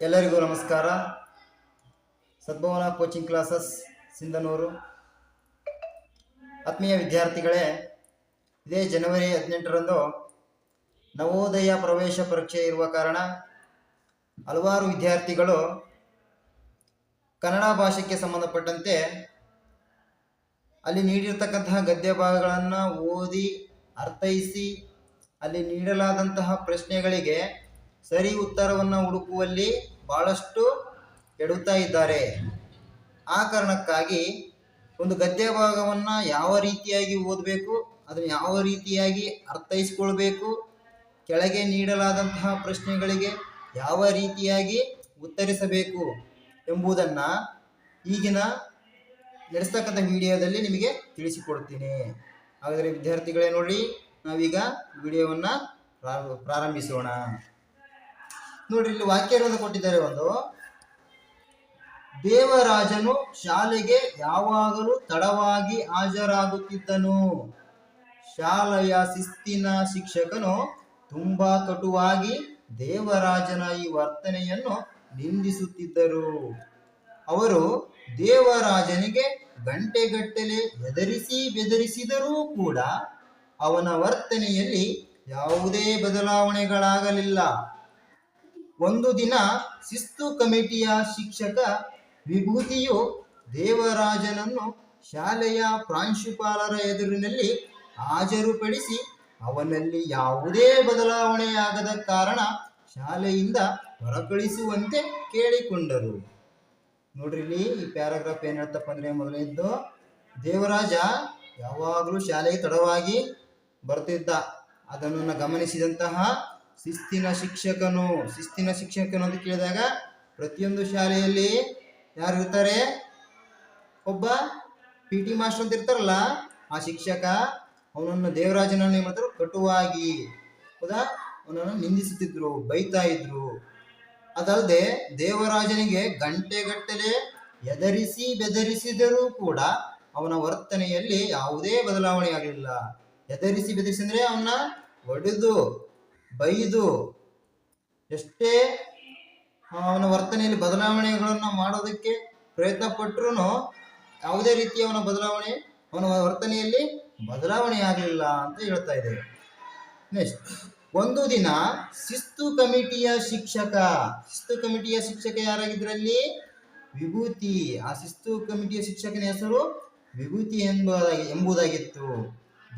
ಎಲ್ಲರಿಗೂ ನಮಸ್ಕಾರ. Sadbhavana coaching classes Sindhanur. ಆತ್ಮೀಯ ವಿದ್ಯಾರ್ಥಿಗಳೇ, ಇದೇ ಜನವರಿ ಹದಿನೆಂಟರಂದು ನವೋದಯ ಪ್ರವೇಶ ಪರೀಕ್ಷೆ ಇರುವ ಕಾರಣ ಹಲವಾರು ವಿದ್ಯಾರ್ಥಿಗಳು ಕನ್ನಡ ಭಾಷೆಗೆ ಸಂಬಂಧಪಟ್ಟಂತೆ ಅಲ್ಲಿ ನೀಡಿರ್ತಕ್ಕಂತಹ ಗದ್ಯ ಭಾಗಗಳನ್ನು ಓದಿ, ಅರ್ಥೈಸಿ, ಅಲ್ಲಿ ನೀಡಲಾದಂತಹ ಪ್ರಶ್ನೆಗಳಿಗೆ ಸರಿ ಉತ್ತರವನ್ನು ಹುಡುಕುವಲ್ಲಿ ಬಹಳಷ್ಟು ಎಡುತ್ತಾ ಇದ್ದಾರೆ. ಆ ಕಾರಣಕ್ಕಾಗಿ ಒಂದು ಗದ್ಯ ಭಾಗವನ್ನು ಯಾವ ರೀತಿಯಾಗಿ ಓದಬೇಕು, ಅದನ್ನು ಯಾವ ರೀತಿಯಾಗಿ ಅರ್ಥೈಸ್ಕೊಳ್ಬೇಕು, ಕೆಳಗೆ ನೀಡಲಾದಂತಹ ಪ್ರಶ್ನೆಗಳಿಗೆ ಯಾವ ರೀತಿಯಾಗಿ ಉತ್ತರಿಸಬೇಕು ಎಂಬುದನ್ನು ಈಗಿನ ನಡೆಸ್ತಕ್ಕಂಥ ವಿಡಿಯೋದಲ್ಲಿ ನಿಮಗೆ ತಿಳಿಸಿಕೊಡ್ತೀನಿ. ಹಾಗಾದರೆ ವಿದ್ಯಾರ್ಥಿಗಳೇ ನೋಡಿ, ನಾವೀಗ ವಿಡಿಯೋವನ್ನು ಪ್ರಾರಂಭಿಸೋಣ. ನೋಡ್ರಿ ಇಲ್ಲಿ ವಾಕ್ಯ ಇರೋದು ಕೊಟ್ಟಿದ್ದಾರೆ ಒಂದು. ದೇವರಾಜನು ಶಾಲೆಗೆ ಯಾವಾಗಲೂ ತಡವಾಗಿ ಹಾಜರಾಗುತ್ತಿದ್ದನು. ಶಾಲೆಯ ಶಿಸ್ತಿನ ಶಿಕ್ಷಕನು ತುಂಬಾ ಕಟುವಾಗಿ ದೇವರಾಜನ ಈ ವರ್ತನೆಯನ್ನು ನಿಂದಿಸುತ್ತಿದ್ದರು. ಅವರು ದೇವರಾಜನಿಗೆ ಗಂಟೆಗಟ್ಟಲೆ ಬೆದರಿಸಿ ಬೆದರಿಸಿದರೂ ಕೂಡ ಅವನ ವರ್ತನೆಯಲ್ಲಿ ಯಾವುದೇ ಬದಲಾವಣೆಗಳಾಗಲಿಲ್ಲ. ಒಂದು ದಿನ ಶಿಸ್ತು ಕಮಿಟಿಯ ಶಿಕ್ಷಕ ವಿಭೂತಿಯು ದೇವರಾಜನನ್ನು ಶಾಲೆಯ ಪ್ರಾಂಶುಪಾಲರ ಎದುರಿನಲ್ಲಿ ಹಾಜರುಪಡಿಸಿ ಅವನಲ್ಲಿ ಯಾವುದೇ ಬದಲಾವಣೆಯಾಗದ ಕಾರಣ ಶಾಲೆಯಿಂದ ಹೊರಕಳಿಸುವಂತೆ ಕೇಳಿಕೊಂಡರು. ನೋಡ್ರಿ ಇಲ್ಲಿ ಈ ಪ್ಯಾರಾಗ್ರಾಫ್ ಏನ್ ಹೇಳ್ತಪ್ಪ ಅಂದ್ರೆ ಮೊದಲಿದ್ದು, ದೇವರಾಜ ಯಾವಾಗಲೂ ಶಾಲೆಗೆ ತಡವಾಗಿ ಬರ್ತಿದ್ದ. ಅದನ್ನು ಗಮನಿಸಿದಂತಹ ಶಿಸ್ತಿನ ಶಿಕ್ಷಕನು ಶಿಸ್ತಿನ ಶಿಕ್ಷಕನು ಅಂತ ಕೇಳಿದಾಗ ಪ್ರತಿಯೊಂದು ಶಾಲೆಯಲ್ಲಿ ಯಾರು ಇರ್ತಾರೆ? ಒಬ್ಬ ಪಿ ಟಿ ಮಾಸ್ಟರ್ ಅಂತ ಇರ್ತಾರಲ್ಲ, ಆ ಶಿಕ್ಷಕ ಅವನನ್ನು ದೇವರಾಜನನ್ನು ಏನ್ ಮಾಡ್ತಾರೆ? ಕಟುವಾಗಿ ಹೌದಾ ಅವನನ್ನು ನಿಂದಿಸುತ್ತಿದ್ರು, ಬೈತಾ ಇದ್ರು. ಅದಲ್ಲದೆ ದೇವರಾಜನಿಗೆ ಗಂಟೆಗಟ್ಟಲೆ ಎದರಿಸಿ ಬೆದರಿಸಿದರೂ ಕೂಡ ಅವನ ವರ್ತನೆಯಲ್ಲಿ ಯಾವುದೇ ಬದಲಾವಣೆ ಆಗಲಿಲ್ಲ. ಎದರಿಸಿ ಬೆದರಿಸಿ ಅವನ ಅವನ್ನ ಹೊಡೆದು ಬೈದು ಎಷ್ಟೇ ಅವನ ವರ್ತನೆಯಲ್ಲಿ ಬದಲಾವಣೆಗಳನ್ನು ಮಾಡೋದಕ್ಕೆ ಪ್ರಯತ್ನ ಪಟ್ಟರು ಯಾವುದೇ ರೀತಿಯ ಅವನ ಬದಲಾವಣೆ, ಅವನ ವರ್ತನೆಯಲ್ಲಿ ಬದಲಾವಣೆ ಆಗಲಿಲ್ಲ ಅಂತ ಹೇಳ್ತಾ ಇದ್ದೇವೆ ನೆಕ್ಸ್ಟ್ ಒಂದು ದಿನ ಶಿಸ್ತು ಕಮಿಟಿಯ ಶಿಕ್ಷಕ, ಶಿಸ್ತು ಕಮಿಟಿಯ ಶಿಕ್ಷಕ ಯಾರಾಗಿದ್ರಲ್ಲಿ? ವಿಭೂತಿ. ಆ ಶಿಸ್ತು ಕಮಿಟಿಯ ಶಿಕ್ಷಕನ ಹೆಸರು ವಿಭೂತಿ ಎಂಬುದಾಗಿ, ಎಂಬುದಾಗಿತ್ತು.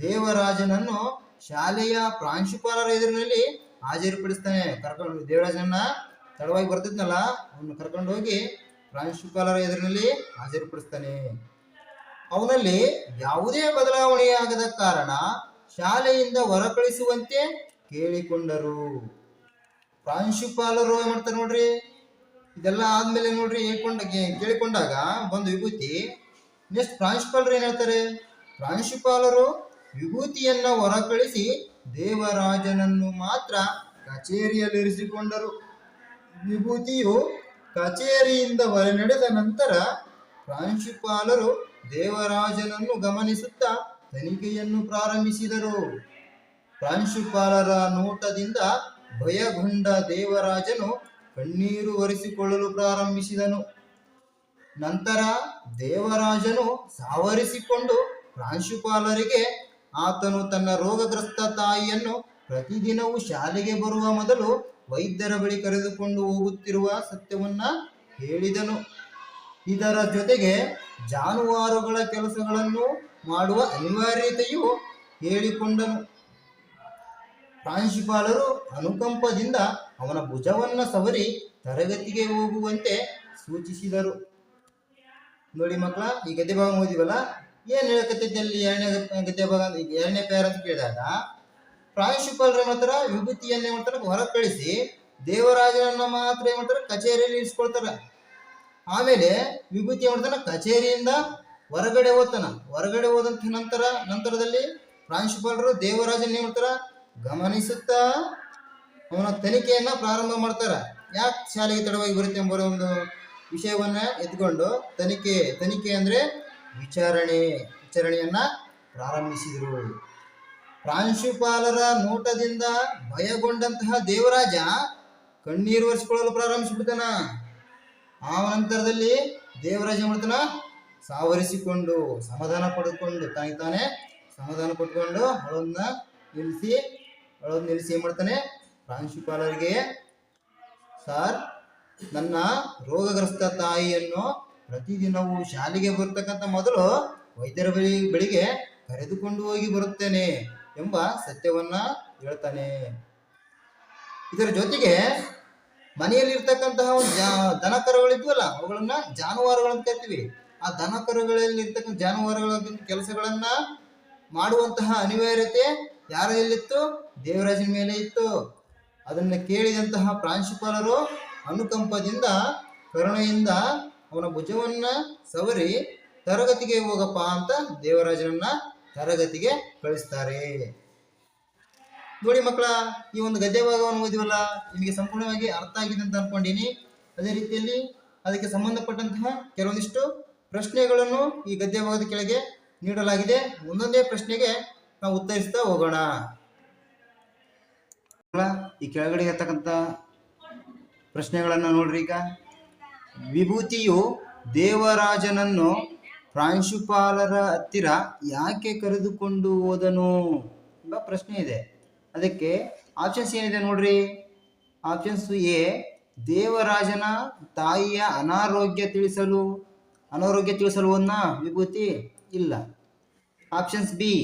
ದೇವರಾಜನನ್ನು ಶಾಲೆಯ ಪ್ರಾಂಶುಪಾಲರ ಎದುರಿನಲ್ಲಿ ಹಾಜರುಪಡಿಸ್ತಾನೆ. ಕರ್ಕೊಂಡು ದೇವರಾಜನನ್ನ ತಡವಾಗಿ ಬರ್ತಿದ್ನಲ್ಲ ಅವನು ಕರ್ಕೊಂಡು ಹೋಗಿ ಪ್ರಾಂಶುಪಾಲರ ಎದುರಿನಲ್ಲಿ ಹಾಜರುಪಡಿಸ್ತಾನೆ. ಅವನಲ್ಲಿ ಯಾವುದೇ ಬದಲಾವಣೆಯಾಗದ ಕಾರಣ ಶಾಲೆಯಿಂದ ಹೊರಕಳಿಸುವಂತೆ ಕೇಳಿಕೊಂಡರು. ಪ್ರಾಂಶುಪಾಲರು ಏನ್ ಮಾಡ್ತಾರೆ ನೋಡ್ರಿ, ಇದೆಲ್ಲ ಆದ್ಮೇಲೆ ನೋಡ್ರಿ ಹೇಳ್ಕೊಂಡ ಕೇಳಿಕೊಂಡಾಗ ಬಂದು ವಿಭೂತಿ. ನೆಕ್ಸ್ಟ್ ಪ್ರಾಂಶುಪಾಲರು ಏನ್ ಹೇಳ್ತಾರೆ, ಪ್ರಾಂಶುಪಾಲರು ವಿಭೂತಿಯನ್ನ ಹೊರಕಳಿಸಿ ದೇವರಾಜನನ್ನು ಮಾತ್ರ ಕಚೇರಿಯಲ್ಲಿರಿಸಿಕೊಂಡರು. ವಿಭೂತಿಯು ಕಚೇರಿಯಿಂದ ಹೊರ ನಡೆದ ನಂತರ ಪ್ರಾಂಶುಪಾಲರು ದೇವರಾಜನನ್ನು ಗಮನಿಸುತ್ತಾ ತನಿಖೆಯನ್ನು ಪ್ರಾರಂಭಿಸಿದರು. ಪ್ರಾಂಶುಪಾಲರ ನೋಟದಿಂದ ಭಯಗೊಂಡ ದೇವರಾಜನು ಕಣ್ಣೀರು ಒರೆಸಿಕೊಳ್ಳಲು ಪ್ರಾರಂಭಿಸಿದನು. ನಂತರ ದೇವರಾಜನು ಸಾವರಿಸಿಕೊಂಡು ಪ್ರಾಂಶುಪಾಲರಿಗೆ ಆತನು ತನ್ನ ರೋಗಗ್ರಸ್ತ ತಾಯಿಯನ್ನು ಪ್ರತಿದಿನವೂ ಶಾಲೆಗೆ ಬರುವ ಮೊದಲು ವೈದ್ಯರ ಬಳಿ ಕರೆದುಕೊಂಡು ಹೋಗುತ್ತಿರುವ ಸತ್ಯವನ್ನ ಹೇಳಿದನು. ಇದರ ಜೊತೆಗೆ ಜಾನುವಾರುಗಳ ಕೆಲಸಗಳನ್ನು ಮಾಡುವ ಅನಿವಾರ್ಯತೆಯು ಹೇಳಿಕೊಂಡನು. ಪ್ರಾಂಶುಪಾಲರು ಅನುಕಂಪದಿಂದ ಅವನ ಭುಜವನ್ನ ಸವರಿ ತರಗತಿಗೆ ಹೋಗುವಂತೆ ಸೂಚಿಸಿದರು. ನೋಡಿ ಮಕ್ಕಳ, ಈ ಗದ್ದೆ ಭಾಗ ಓದಿವಲ್ಲ ಏನ್ ಹೇಳಕತ್ತಿದ್ದಲ್ಲಿ ಎರಡನೇ ಗದ್ಯ ಭಾಗ? ಅಂತ- ಈಗ ಎರಡನೇ ಪ್ಯಾರ ಅಂತ ಕೇಳಿದಾಗ, ಪ್ರಾಂಶುಪಾಲರ ಮಾತ್ರ ವಿಭೂತಿಯನ್ನ ಏನ್ ಹೊರ ಕಳಿಸಿ ದೇವರಾಜನನ್ನ ಮಾತ್ರ ಏನ್ ಮಾಡ್ತಾರೆ? ಕಚೇರಿಯಲ್ಲಿ ಇರಿಸ್ಕೊಳ್ತಾರ. ಆಮೇಲೆ ವಿಭೂತಿ ಏನ್ ಕಚೇರಿಯಿಂದ ಹೊರಗಡೆ ಹೋಗ್ತಾನ. ಹೊರಗಡೆ ಹೋದಂತ ನಂತರ, ನಂತರದಲ್ಲಿ ಪ್ರಾಂಶುಪಾಲರು ದೇವರಾಜನ್ ಏನ್ ಮಾಡ್ತಾರ? ಗಮನಿಸುತ್ತಾ ಅವನ ತನಿಖೆಯನ್ನ ಪ್ರಾರಂಭ ಮಾಡ್ತಾರ. ಯಾಕೆ ಶಾಲೆಗೆ ತಡವಾಗಿ ಬರುತ್ತೆ ಎಂಬ ಒಂದು ವಿಷಯವನ್ನ ಎತ್ಕೊಂಡು ತನಿಖೆ ತನಿಖೆ ಅಂದ್ರೆ ವಿಚಾರಣೆ, ವಿಚಾರಣೆಯನ್ನ ಪ್ರಾರಂಭಿಸಿದರು. ಪ್ರಾಂಶುಪಾಲರ ನೋಟದಿಂದ ಭಯಗೊಂಡಂತಹ ದೇವರಾಜ ಕಣ್ಣೀರು ಒರೆಸಿಕೊಳ್ಳಲು ಪ್ರಾರಂಭಿಸಿಬಿಡ್ತಾನ. ಆ ನಂತರದಲ್ಲಿ ದೇವರಾಜ ಮಾಡ್ತಾನ ಸಾವರಿಸಿಕೊಂಡು ಸಮಾಧಾನ ಪಡೆದುಕೊಂಡು ತಾನೇ ತಾನೇ ಸಮಾಧಾನ ಪಡ್ಕೊಂಡು ಅಳೋದನ್ನ ನಿಲ್ಲಿಸಿ ಅಳೋದ್ ನಿಲ್ಲಿಸಿ ಏನ್ ಮಾಡ್ತಾನೆ? ಪ್ರಾಂಶುಪಾಲರಿಗೆ, ಸರ್, ನನ್ನ ರೋಗಗ್ರಸ್ತ ತಾಯಿಯನ್ನು ಪ್ರತಿದಿನವೂ ಶಾಲೆಗೆ ಬರ್ತಕ್ಕಂಥ ಮೊದಲು ವೈದ್ಯರ ಬಳಿ ಬಳಿಗೆ ಕರೆದುಕೊಂಡು ಹೋಗಿ ಬರುತ್ತೇನೆ ಎಂಬ ಸತ್ಯವನ್ನ ಹೇಳ್ತಾನೆ. ಇದರ ಜೊತೆಗೆ ಮನೆಯಲ್ಲಿ ಇರ್ತಕ್ಕಂತಹ ಒಂದು ಜಾ ದನ ಕರುಗಳಿದ್ವಲ್ಲ ಅವುಗಳನ್ನ ಜಾನುವಾರುಗಳಂತ ಕರಿತೀವಿ. ಆ ದನ ಕರುಗಳಲ್ಲಿ ಇರ್ತಕ್ಕಂಥ ಜಾನುವಾರುಗಳ ಕೆಲಸಗಳನ್ನ ಮಾಡುವಂತಹ ಅನಿವಾರ್ಯತೆ ಯಾರ ಎಲ್ಲಿತ್ತು ದೇವರಾಜನ ಮೇಲೆ ಇತ್ತು. ಅದನ್ನು ಕೇಳಿದಂತಹ ಪ್ರಾಂಶುಪಾಲರು ಅನುಕಂಪದಿಂದ, ಕರುಣೆಯಿಂದ ಅವನ ಭುಜವನ್ನ ಸವರಿ ತರಗತಿಗೆ ಹೋಗಪ್ಪ ಅಂತ ದೇವರಾಜನನ್ನ ತರಗತಿಗೆ ಕಳಿಸ್ತಾರೆ. ನೋಡಿ ಮಕ್ಕಳ, ಈ ಒಂದು ಗದ್ಯ ಭಾಗವನ್ನು ಓದಿವಲ್ಲ? ನಿಮಗೆ ಸಂಪೂರ್ಣವಾಗಿ ಅರ್ಥ ಆಗಿದೆ ಅಂತ ಅನ್ಕೊಂಡಿನಿ. ಅದೇ ರೀತಿಯಲ್ಲಿ ಅದಕ್ಕೆ ಸಂಬಂಧಪಟ್ಟಂತಹ ಕೆಲವೊಂದಿಷ್ಟು ಪ್ರಶ್ನೆಗಳನ್ನು ಈ ಗದ್ಯ ಭಾಗದ ಕೆಳಗೆ ನೀಡಲಾಗಿದೆ. ಒಂದೊಂದೇ ಪ್ರಶ್ನೆಗೆ ನಾವು ಉತ್ತರಿಸ್ತಾ ಹೋಗೋಣ. ಈ ಕೆಳಗಡೆ ಇರ್ತಕ್ಕಂಥ ಪ್ರಶ್ನೆಗಳನ್ನು ನೋಡ್ರಿ ಈಗ. ವಿಭೂತಿಯು ದೇವರಾಜನನ್ನು ಪ್ರಾಂಶುಪಾಲರ ಹತ್ತಿರ ಯಾಕೆ ಕರೆದುಕೊಂಡು ಹೋದನು ಎಂಬ ಪ್ರಶ್ನೆ ಇದೆ. ಅದಕ್ಕೆ ಆಪ್ಷನ್ಸ್ ಏನಿದೆ ನೋಡ್ರಿ? ಆಪ್ಷನ್ಸ್ ಎ, ದೇವರಾಜನ ತಾಯಿಯ ಅನಾರೋಗ್ಯ ತಿಳಿಸಲು ಅನಾರೋಗ್ಯ ತಿಳಿಸಲು ಅನ್ನ ವಿಭೂತಿ ಇಲ್ಲ. ಆಪ್ಷನ್ಸ್ ಬಿ,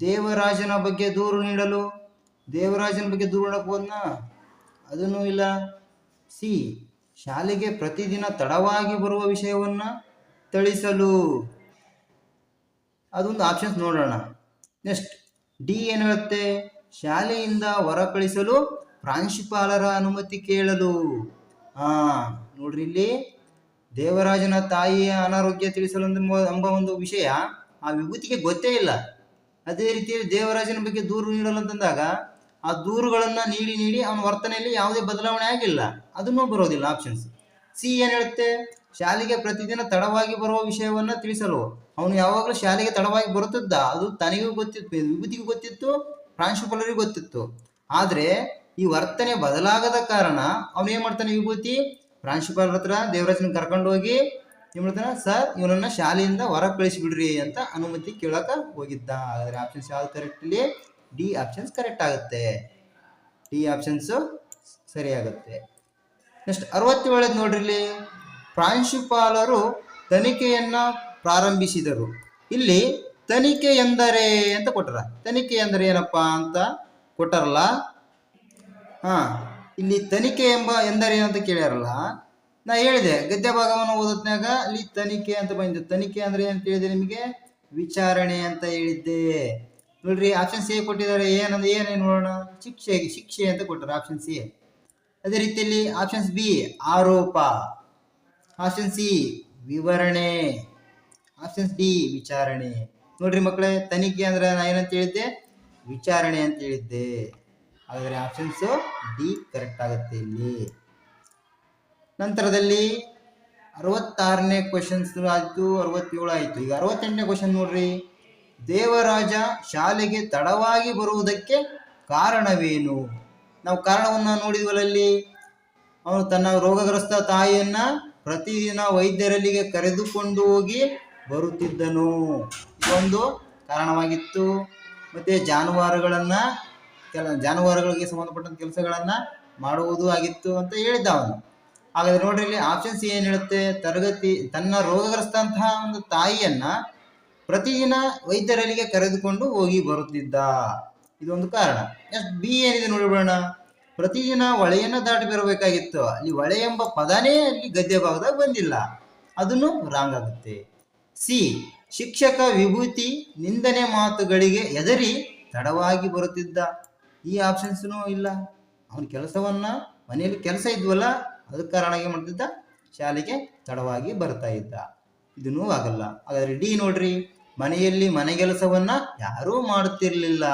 ದೇವರಾಜನ ಬಗ್ಗೆ ದೂರು ನೀಡಲು, ದೇವರಾಜನ ಬಗ್ಗೆ ದೂರು ನೀಡಕ್ಕೆ ಅದನ್ನು ಇಲ್ಲ. ಸಿ ಶಾಲೆಗೆ ಪ್ರತಿದಿನ ತಡವಾಗಿ ಬರುವ ವಿಷಯವನ್ನ ತಿಳಿಸಲು. ಅದೊಂದು ಆಪ್ಷನ್ಸ್ ನೋಡೋಣ. ನೆಕ್ಸ್ಟ್ ಡಿ ಏನು ಹೇಳುತ್ತೆ? ಶಾಲೆಯಿಂದ ಹೊರ ಕಳಿಸಲು ಪ್ರಾಂಶುಪಾಲರ ಅನುಮತಿ ಕೇಳಲು. ಹಾ ನೋಡ್ರಿ ಇಲ್ಲಿ. ದೇವರಾಜನ ತಾಯಿಯ ಅನಾರೋಗ್ಯ ತಿಳಿಸಲು ಎಂಬ- ಒಂದು ವಿಷಯ ಆ ವಿಭೂತಿಗೆ ಗೊತ್ತೇ ಇಲ್ಲ. ಅದೇ ರೀತಿಯಲ್ಲಿ ದೇವರಾಜನ ಬಗ್ಗೆ ದೂರು ನೀಡಲು ಅಂತಂದಾಗ ಆ ದೂರುಗಳನ್ನ ನೀಡಿ ನೀಡಿ ಅವನ ವರ್ತನೆಯಲ್ಲಿ ಯಾವುದೇ ಬದಲಾವಣೆ ಆಗಿಲ್ಲ. ಅದನ್ನೂ ಬರೋದಿಲ್ಲ ಆಪ್ಷನ್ಸ್ ಸಿ ಏನ್ ಹೇಳುತ್ತೆ? ಶಾಲೆಗೆ ಪ್ರತಿದಿನ ತಡವಾಗಿ ಬರುವ ವಿಷಯವನ್ನ ತಿಳಿಸಲು. ಅವನು ಯಾವಾಗಲೂ ಶಾಲೆಗೆ ತಡವಾಗಿ ಬರುತ್ತಿದ್ದ, ಅದು ತನಗೂ ಗೊತ್ತಿತ್ತು, ವಿಭೂತಿಗೂ ಗೊತ್ತಿತ್ತು, ಪ್ರಾಂಶುಪಾಲರಿಗೂ ಗೊತ್ತಿತ್ತು. ಆದ್ರೆ, ಈ ವರ್ತನೆ ಬದಲಾಗದ ಕಾರಣ ಅವನು ಏನ್ ಮಾಡ್ತಾನೆ ವಿಭೂತಿ? ಪ್ರಾಂಶುಪಾಲರ ಹತ್ರ ದೇವರಾಜನ ಕರ್ಕೊಂಡು ಹೋಗಿ ಏನ್ ಮಾಡ್ತಾನೆ? ಸರ್, ಇವನನ್ನ ಶಾಲೆಯಿಂದ ಹೊರ ಕಳಿಸಿಬಿಡ್ರಿ ಅಂತ ಅನುಮತಿ ಕೇಳಕ ಹೋಗಿದ್ದ. ಹಾಗಾದ್ರೆ ಆಪ್ಷನ್ಸ್ ಯಾವ್ದು ಕರೆಕ್ಟ್ ಇಲ್ಲಿ? ಡಿ ಆಪ್ಷನ್ಸ್ ಕರೆಕ್ಟ್ ಆಗುತ್ತೆ. ಡಿ ಆಪ್ಷನ್ಸ್ ಸರಿಯಾಗುತ್ತೆ. ನೆಕ್ಸ್ಟ್ ಅರವತ್ತೇಳದ್ ನೋಡ್ರಿ ಇಲ್ಲಿ ಪ್ರಾಂಶುಪಾಲರು ತನಿಖೆಯನ್ನ ಪ್ರಾರಂಭಿಸಿದರು. ಇಲ್ಲಿ ತನಿಖೆ ಎಂದರೆ ಅಂತ ಕೊಟ್ಟರ ತನಿಖೆ ಎಂದರೆ ಏನಪ್ಪ ಅಂತ ಕೊಟ್ಟಾರಲ್ಲ? ಹಾ, ಇಲ್ಲಿ ತನಿಖೆ ಎಂಬ ಎಂದರೆ ಏನಂತ ಕೇಳ್ಯಾರಲ್ಲ? ನಾ ಹೇಳಿದೆ, ಗದ್ಯ ಭಾಗವನ್ನು ಓದತ್ನಾಗ ಅಲ್ಲಿ ತನಿಖೆ ಅಂತ ಬಂದಿದೆ. ತನಿಖೆ ಅಂದ್ರೆ ಏನಂತ ಹೇಳಿದೆ ನಿಮಗೆ? ವಿಚಾರಣೆ ಅಂತ ಹೇಳಿದ್ದೆ. ನೋಡ್ರಿ ಆಪ್ಷನ್ ಸಿ ಕೊಟ್ಟಿದ್ದಾರೆ. ಏನಂದ್ರೆ ಏನೇನು ನೋಡೋಣ? ಶಿಕ್ಷೆ ಶಿಕ್ಷೆ ಅಂತ ಕೊಟ್ಟರು ಆಪ್ಷನ್ ಸಿ ಅದೇ ರೀತಿಯಲ್ಲಿ ಆಪ್ಷನ್ಸ್ ಬಿ ಆರೋಪ. ಆಪ್ಷನ್ ಸಿ ವಿವರಣೆ. ಆಪ್ಷನ್ಸ್ ಡಿ ವಿಚಾರಣೆ. ನೋಡ್ರಿ ಮಕ್ಕಳೇ, ತನಿಖೆ ಅಂದ್ರೆ ನಾ ಏನಂತ ಹೇಳಿದ್ದೆ? ವಿಚಾರಣೆ ಅಂತ ಹೇಳಿದ್ದೆ. ಹಾಗಾದ್ರೆ ಆಪ್ಷನ್ಸ್ ಡಿ ಕರೆಕ್ಟ್ ಆಗುತ್ತೆ ಇಲ್ಲಿ. ನಂತರದಲ್ಲಿ ಅರವತ್ತಾರನೇ ಕ್ವಶನ್ಸ್ ಆಯ್ತು, ಅರವತ್ತೇಳು ಆಯ್ತು. ಈಗ ಅರವತ್ತೆಂಟನೇ ಕ್ವಶನ್ ನೋಡ್ರಿ. ದೇವರಾಜ ಶಾಲೆಗೆ ತಡವಾಗಿ ಬರುವುದಕ್ಕೆ ಕಾರಣವೇನು? ನಾವು ಕಾರಣವನ್ನ ನೋಡಿದವರಲ್ಲಿ ಅವನು ತನ್ನ ರೋಗಗ್ರಸ್ತ ತಾಯಿಯನ್ನ ಪ್ರತಿದಿನ ವೈದ್ಯರಲ್ಲಿಗೆ ಕರೆದುಕೊಂಡು ಹೋಗಿ ಬರುತ್ತಿದ್ದನು. ಇದೊಂದು ಕಾರಣವಾಗಿತ್ತು. ಮತ್ತೆ ಜಾನುವಾರುಗಳನ್ನ, ಕೆಲ ಜಾನುವಾರುಗಳಿಗೆ ಸಂಬಂಧಪಟ್ಟಂತ ಕೆಲಸಗಳನ್ನ ಮಾಡುವುದು ಆಗಿತ್ತು ಅಂತ ಹೇಳಿದ್ದ ಅವನು. ಹಾಗಾದ್ರೆ ನೋಡ್ರಿ, ಇಲ್ಲಿ ಆಪ್ಷನ್ಸ್ ಏನ್ ಹೇಳುತ್ತೆ? ತರಗತಿ, ತನ್ನ ರೋಗಗ್ರಸ್ತ ಅಂತಹ ಒಂದು ತಾಯಿಯನ್ನ ಪ್ರತಿದಿನ ವೈದ್ಯರಲ್ಲಿಗೆ ಕರೆದುಕೊಂಡು ಹೋಗಿ ಬರುತ್ತಿದ್ದ. ಇದೊಂದು ಕಾರಣ. ನೆಕ್ಸ್ಟ್ ಬಿ ಏನಿದೆ ನೋಡಿಬಿಡೋಣ ಪ್ರತಿದಿನ ಹೊಳೆಯನ್ನು ದಾಟಿ ಬರಬೇಕಾಗಿತ್ತು. ಅಲ್ಲಿ ಹೊಳೆ ಎಂಬ ಪದನೇ ಅಲ್ಲಿ ಗದ್ಯ ಭಾಗದಾಗ ಬಂದಿಲ್ಲ. ಅದನ್ನು ರಾಂಗ್ ಆಗುತ್ತೆ. ಸಿ, ಶಿಕ್ಷಕ ವಿಭೂತಿ ನಿಂದನೆ ಮಾತುಗಳಿಗೆ ಎದರಿ ತಡವಾಗಿ ಬರುತ್ತಿದ್ದ. ಈ ಆಪ್ಷನ್ಸ್ನು ಇಲ್ಲ. ಅವನ ಕೆಲಸವನ್ನ ಮನೆಯಲ್ಲಿ ಕೆಲಸ ಇದ್ವಲ್ಲ, ಅದಕ್ಕೆ ಕಾರಣ ಏನು ಮಾಡ್ತಿದ್ದ? ಶಾಲೆಗೆ ತಡವಾಗಿ ಬರ್ತಾ ಇದ್ದ. ಇದನ್ನೂ ಆಗಲ್ಲ. ಹಾಗಾದ್ರೆ ಡಿ ನೋಡ್ರಿ. ಮನೆಯಲ್ಲಿ ಮನೆ ಕೆಲಸವನ್ನ ಯಾರೂ ಮಾಡುತ್ತಿರ್ಲಿಲ್ಲ.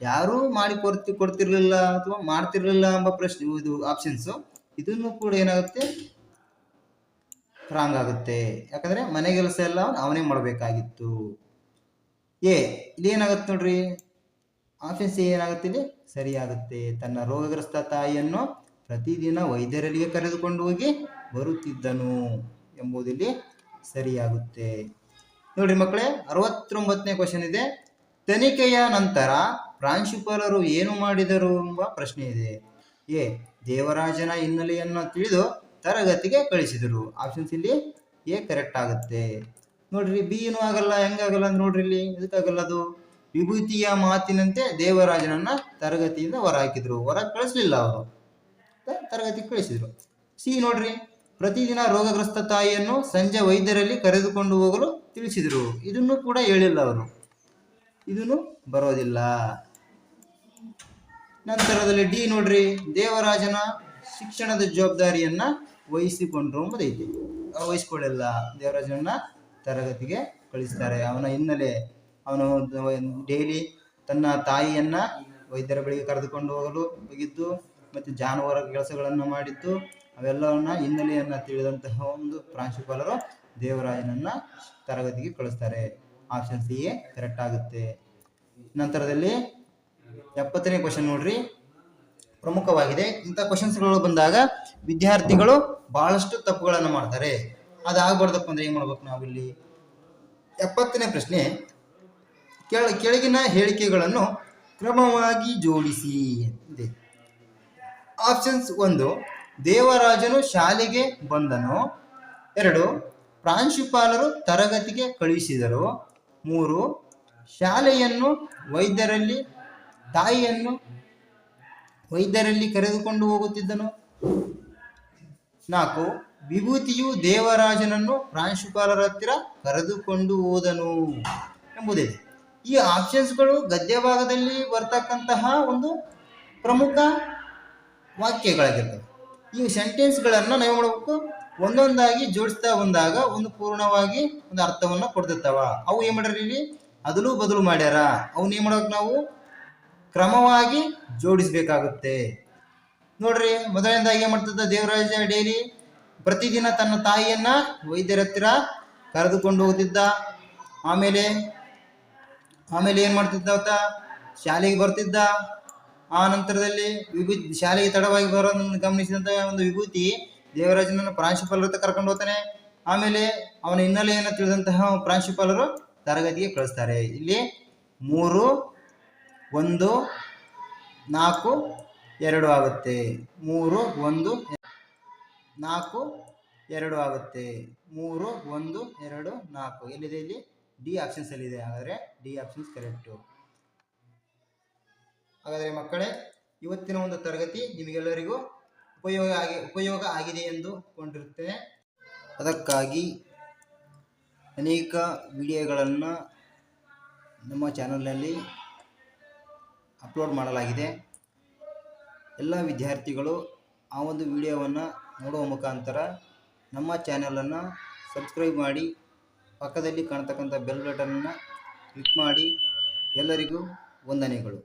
ಯಾರೂ ಮಾಡಿ ಕೊಡ್ತಿ ಕೊಡ್ತಿರ್ಲಿಲ್ಲ ಅಥವಾ ಮಾಡ್ತಿರ್ಲಿಲ್ಲ ಎಂಬ ಪ್ರಶ್ನೆ, ಇದು ಆಪ್ಷನ್ಸ್ ಇದನ್ನು ಕೂಡ ಏನಾಗುತ್ತೆ? ರಾಂಗ್ ಆಗುತ್ತೆ. ಯಾಕಂದ್ರೆ ಮನೆ ಕೆಲಸ ಎಲ್ಲ ಅವನೇ ಮಾಡಬೇಕಾಗಿತ್ತು. ಎ ಇಲ್ಲಿ ಏನಾಗುತ್ತೆ ನೋಡ್ರಿ? ಆಫೀಸ್ ಸಿ ಏನಾಗುತ್ತೆ ಇಲ್ಲಿ? ಸರಿಯಾಗುತ್ತೆ. ತನ್ನ ರೋಗಗ್ರಸ್ತ ತಾಯಿಯನ್ನು ಪ್ರತಿದಿನ ವೈದ್ಯರಲ್ಲಿಗೆ ಕರೆದುಕೊಂಡು ಹೋಗಿ ಬರುತ್ತಿದ್ದನು ಎಂಬುದಿಲ್ಲಿ ಸರಿಯಾಗುತ್ತೆ. ನೋಡ್ರಿ ಮಕ್ಕಳೇ, ಅರವತ್ತೊಂಬತ್ತನೇ ಕ್ವಶನ್ ಇದೆ. ತನಿಖೆಯ ನಂತರ ಪ್ರಾಂಶುಪಾಲರು ಏನು ಮಾಡಿದರು ಎಂಬ ಪ್ರಶ್ನೆ ಇದೆ. ಎ. ದೇವರಾಜನ ಹಿನ್ನೆಲೆಯನ್ನು ತಿಳಿದು ತರಗತಿಗೆ ಕಳಿಸಿದರು. ಆಪ್ಷನ್ಸ್ ಇಲ್ಲಿ ಎ. ಕರೆಕ್ಟ್ ಆಗುತ್ತೆ. ನೋಡ್ರಿ, ಬಿ ಏನೂ ಆಗಲ್ಲ ಹೆಂಗಾಗಲ್ಲ ನೋಡ್ರಿ ಇಲ್ಲಿ. ಎದಕ್ಕಾಗಲ್ಲ ಅದು? ವಿಭೂತಿಯ ಮಾತಿನಂತೆ ದೇವರಾಜನನ್ನ ತರಗತಿಯಿಂದ ಹೊರ ಹಾಕಿದ್ರು ಹೊರ ಕಳಿಸ್ಲಿಲ್ಲ ಅವರು. ತರಗತಿಗೆ ಕಳಿಸಿದ್ರು. ಸಿ ನೋಡ್ರಿ, ಪ್ರತಿದಿನ ರೋಗಗ್ರಸ್ತ ತಾಯಿಯನ್ನು ಸಂಜೆ ವೈದ್ಯರಲ್ಲಿ ಕರೆದುಕೊಂಡು ಹೋಗಲು ತಿಳಿಸಿದರು. ಇದನ್ನು ಕೂಡ ಹೇಳಿಲ್ಲ ಅವರು. ಇದನ್ನು ಬರೋದಿಲ್ಲ. ನಂತರದಲ್ಲಿ ಡಿ ನೋಡ್ರಿ, ದೇವರಾಜನ ಶಿಕ್ಷಣದ ಜವಾಬ್ದಾರಿಯನ್ನ ವಹಿಸಿಕೊಂಡ್ರು ಎಂಬುದೈತಿ ವಹಿಸ್ಕೊಳ್ಳಿಲ್ಲ. ದೇವರಾಜನ ತರಗತಿಗೆ ಕಳಿಸ್ತಾರೆ. ಅವನ ಹಿನ್ನೆಲೆ ಅವನು ಡೈಲಿ ತನ್ನ ತಾಯಿಯನ್ನ ವೈದ್ಯರ ಬಳಿಗೆ ಕರೆದುಕೊಂಡು ಹೋಗಲು ಹೋಗಿದ್ದು, ಮತ್ತು ಜಾನುವಾರ ಕೆಲಸಗಳನ್ನು ಮಾಡಿದ್ದು, ಅವೆಲ್ಲವನ್ನ ಹಿನ್ನೆಲೆಯನ್ನ ತಿಳಿದಂತಹ ಒಂದು ಪ್ರಾಂಶುಪಾಲರು ದೇವರಾಜನನ್ನ ತರಗತಿಗೆ ಕಳಿಸ್ತಾರೆ. ಆಪ್ಷನ್ ಸಿ ಕರೆಕ್ಟ್ ಆಗುತ್ತೆ. ನಂತರದಲ್ಲಿ ಎಪ್ಪತ್ತನೇ ಕ್ವಶನ್ ನೋಡ್ರಿ. ಪ್ರಮುಖವಾಗಿದೆ. ಇಂಥ ಕ್ವಶನ್ಸ್ಗಳು ಬಂದಾಗ ವಿದ್ಯಾರ್ಥಿಗಳು ಬಹಳಷ್ಟು ತಪ್ಪುಗಳನ್ನು ಮಾಡ್ತಾರೆ. ಅದಾಗಬಾರ್ದಪ್ಪ ಅಂದ್ರೆ ಏನು ಮಾಡ್ಬೇಕು ನಾವಿಲ್ಲಿ? ಎಪ್ಪತ್ತನೇ ಪ್ರಶ್ನೆ. ಕೆಳ, ಕೆಳಗಿನ ಹೇಳಿಕೆಗಳನ್ನು ಕ್ರಮವಾಗಿ ಜೋಡಿಸಿ ಇದೆ ಆಪ್ಷನ್ಸ್ ಒಂದು, ದೇವರಾಜನು ಶಾಲೆಗೆ ಬಂದನು. ಎರಡು, ಪ್ರಾಂಶುಪಾಲರು ತರಗತಿಗೆ ಕಳುಹಿಸಿದರು. ಮೂರು, ಶಾಲೆಯನ್ನು ವೈದ್ಯರಲ್ಲಿ, ತಾಯಿಯನ್ನು ವೈದ್ಯರಲ್ಲಿ ಕರೆದುಕೊಂಡು ಹೋಗುತ್ತಿದ್ದನು. ನಾಲ್ಕು, ವಿಭೂತಿಯು ದೇವರಾಜನನ್ನು ಪ್ರಾಂಶುಪಾಲರ ಹತ್ತಿರ ಕರೆದುಕೊಂಡು ಹೋದನು ಎಂಬುದಿದೆ ಈ ಆಪ್ಷನ್ಸ್ಗಳು ಗದ್ಯ ಭಾಗದಲ್ಲಿ ಬರ್ತಕ್ಕಂತಹ ಒಂದು ಪ್ರಮುಖ ವಾಕ್ಯಗಳಾಗಿರ್ತವೆ. ಈ ಸೆಂಟೆನ್ಸ್ಗಳನ್ನು ನಾವು ಮಾಡಬೇಕು ಒಂದೊಂದಾಗಿ ಜೋಡಿಸ್ತಾ ಬಂದಾಗ ಒಂದು ಪೂರ್ಣವಾಗಿ ಒಂದು ಅರ್ಥವನ್ನು ಕೊಡ್ತಿರ್ತಾವ. ಅವು ಏನು ಮಾಡ್ಯಾರ ಇಲ್ಲಿ? ಅದಲು ಬದಲು ಮಾಡ್ಯಾರ. ಅವನ್ನ ಏನು ಮಾಡ್ಬೇಕು ನಾವು? ಕ್ರಮವಾಗಿ ಜೋಡಿಸಬೇಕಾಗುತ್ತೆ. ನೋಡ್ರಿ, ಮೊದಲನೇದಾಗಿ ಏನ್ ಮಾಡ್ತಿದ್ದ ದೇವರಾಜ ಡೈಲಿ? ಪ್ರತಿದಿನ ತನ್ನ ತಾಯಿಯನ್ನ ವೈದ್ಯರ ಹತ್ತಿರ ಕರೆದುಕೊಂಡು ಹೋಗ್ತಿದ್ದ. ಆಮೇಲೆ ಆಮೇಲೆ ಏನ್ ಮಾಡ್ತಿದ್ದ ಅವತ್ತ? ಶಾಲೆಗೆ ಬರ್ತಿದ್ದ. ಆ ನಂತರದಲ್ಲಿ ವಿಭೂತಿ, ಶಾಲೆಗೆ ತಡವಾಗಿ ಬರೋದನ್ನು ಗಮನಿಸಿದಂತ ಒಂದು ವಿಭೂತಿ ದೇವರಾಜನನ್ನು ಪ್ರಾಂಶುಪಾಲರ ಹತ್ರ ಕರ್ಕೊಂಡು ಹೋಗ್ತಾನೆ. ಆಮೇಲೆ ಅವನ ಹಿನ್ನೆಲೆಯನ್ನು ತಿಳಿದಂತಹ ಪ್ರಾಂಶುಪಾಲರು ತರಗತಿಗೆ ಕಳಿಸ್ತಾರೆ. ಇಲ್ಲಿ ಮೂರು, ಒಂದು, ನಾಲ್ಕು, ಎರಡು ಆಗುತ್ತೆ. ಮೂರು, ಒಂದು, ನಾಲ್ಕು, ಎರಡು ಆಗುತ್ತೆ. ಮೂರು, ಒಂದು, ಎರಡು, ನಾಲ್ಕು. ಎಲ್ಲಿದೆ ಇಲ್ಲಿ? ಡಿ ಆಪ್ಷನ್ಸ್ ಅಲ್ಲಿ ಇದೆ ಹಾಗಾದ್ರೆ ಡಿ ಆಪ್ಷನ್ಸ್ ಕರೆಕ್ಟು. ಹಾಗಾದರೆ ಮಕ್ಕಳೇ, ಇವತ್ತಿನ ಒಂದು ತರಗತಿ ನಿಮಗೆಲ್ಲರಿಗೂ ಉಪಯೋಗ ಆಗಿ, ಉಪಯೋಗ ಆಗಿದೆ ಎಂದು ಕೊಂಡಿರುತ್ತೇನೆ ಅದಕ್ಕಾಗಿ ಅನೇಕ ವಿಡಿಯೋಗಳನ್ನು ನಮ್ಮ ಚಾನಲ್ನಲ್ಲಿ ಅಪ್ಲೋಡ್ ಮಾಡಲಾಗಿದೆ. ಎಲ್ಲ ವಿದ್ಯಾರ್ಥಿಗಳು ಆ ಒಂದು ವಿಡಿಯೋವನ್ನು ನೋಡುವ ಮುಖಾಂತರ ನಮ್ಮ ಚಾನಲನ್ನು ಸಬ್ಸ್ಕ್ರೈಬ್ ಮಾಡಿ, ಪಕ್ಕದಲ್ಲಿ ಕಾಣ್ತಕ್ಕಂಥ ಬೆಲ್ ಬಟನನ್ನು ಕ್ಲಿಕ್ ಮಾಡಿ ಎಲ್ಲರಿಗೂ ವಂದನೆಗಳು.